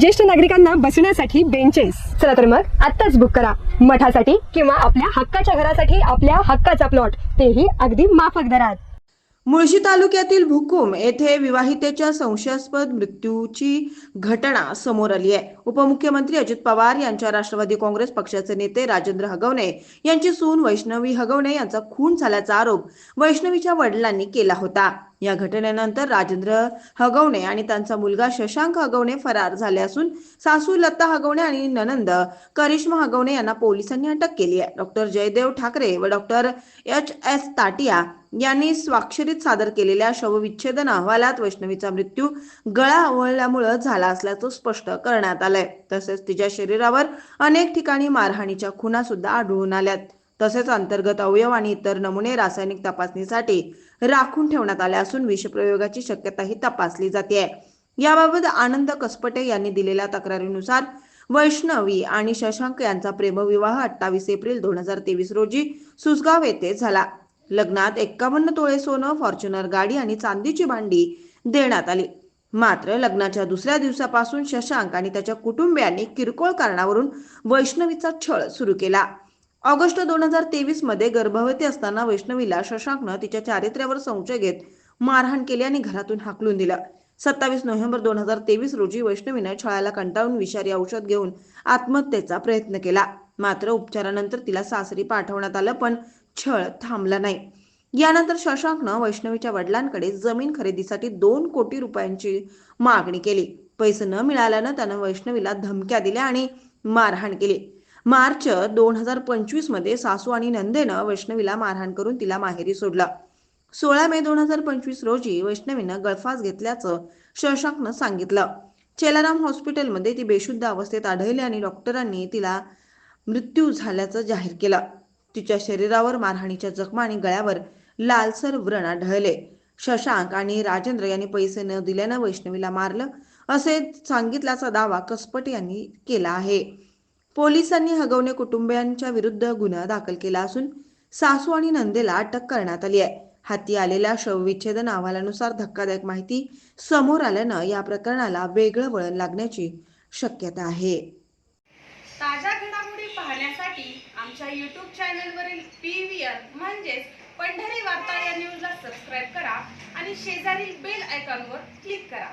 ज्येष्ठ नागरिकांना बसण्यासाठी बेंचेस चला तर मग आत्ताच बुक करा. मठासाठी किंवा आपल्या हक्काच्या घरासाठी आपल्या हक्काचा प्लॉट तेही अगदी माफक दरात. मुळशी तालुक्यातील भुकुम येथे विवाहितेच्या संशयास्पद मृत्यूची घटना समोर आली आहे. उपमुख्यमंत्री अजित पवार यांच्या राष्ट्रवादी काँग्रेस पक्षाचे नेते राजेंद्र हगवणे यांची सून वैष्णवी हगवणे यांचा खून झाल्याचा आरोप वैष्णवीच्या वडिलांनी केला होता. या घटनेनंतर राजेंद्र हगवणे आणि त्यांचा मुलगा शशांक हगवणे फरार झाले असून सासू लता हगवणे आणि ननंद करिश्मा हगवणे यांना पोलिसांनी अटक केली आहे. डॉक्टर जयदेव ठाकरे व डॉक्टर एच एस ताटिया यांनी स्वाक्षरीत सादर केलेल्या शवविच्छेदन अहवालात वैष्णवीचा मृत्यू गळा आवळल्यामुळे झाला असल्याचं स्पष्ट करण्यात आलंय. तसेच तिच्या शरीरावर अनेक ठिकाणी मारहाणीच्या खुना सुद्धा आढळून आल्यात. तसेच अंतर्गत अवयव आणि इतर नमुने रासायनिक तपासणीसाठी राखून ठेवण्यात आले असून विषप्रयोगाची शक्यताही तपासली जाते. याबाबत आनंद कसपटे यांनी दिलेल्या तक्रारीनुसार वैष्णवी आणि शशांक यांचा प्रेमविवाह अठ्ठावीस एप्रिल दोन हजार तेवीस रोजी सुसगाव येथे झाला. लग्नात एक्कावन्न तोळे सोनं फॉर्च्युनर गाडी आणि चांदीची भांडी देण्यात आली. मात्र लग्नाच्या दुसऱ्या दिवसापासून शशांक आणि त्याच्या कुटुंबियांनी किरकोळ कारणावरून वैष्णवीचा छळ सुरू केला. ऑगस्ट दोन हजार तेवीसमध्ये गर्भवती असताना वैष्णवीला शशांकनं तिच्या चारित्र्यावर संशय घेत मारहाण केली आणि घरातून हाकलून दिलं. सत्तावीस नोव्हेंबर दोन हजार तेवीस रोजी वैष्णवीनं छळाला कंटाळून विषारी औषध घेऊन आत्महत्येचा प्रयत्न केला. मात्र उपचारानंतर तिला सासरी पाठवण्यात आलं पण छळ थांबला नाही. यानंतर शशांकनं वैष्णवीच्या वडिलांकडे जमीन खरेदीसाठी दोन कोटी रुपयांची मागणी केली. पैसे न मिळाल्यानं त्यानं वैष्णवीला धमक्या दिल्या आणि मारहाण केली. मार्च दोन हजार पंचवीसमध्ये सासू आणि नंदेनं वैष्णवीला मारहाण करून तिला माहेरी सोडलं. सोळा मे दोन हजार पंचवीस रोजी वैष्णवीनं गळफास घेतल्याचं शशांकनं सांगितलं. चेलाराम हॉस्पिटलमध्ये ती बेशुद्ध अवस्थेत आढळली आणि डॉक्टरांनी तिला मृत्यू झाल्याचं जाहीर केलं. तिच्या शरीरावर मारहाणीच्या जखमा आणि गळ्यावर लालसर व्रण आढळले. शशांक आणि राजेंद्र यांनी पैसे न दिल्यानं वैष्णवीला मारलं असे सांगितल्याचा दावा कसपट यांनी केला आहे. पोलिसांनी हगवणे कुटुंबियांच्या विरुद्ध गुन्हा दाखल केला असून सासू आणि नंदेला अटक करण्यात आली आहे. हाती आलेल्या शवविच्छेदन अहवालानुसार धक्कादायक माहिती समोर आल्यानं या प्रकरणाला वेगळं वळण लागण्याची शक्यता आहे. ताज्या घडामोडी पाहण्यासाठी आमच्या यूट्यूब चॅनलवरील पी व्ही आर म्हणजेच पंढरी वार्ता या न्यूजला सबस्क्राईब करा आणि शेजारील बेल आयकॉनवर क्लिक करा.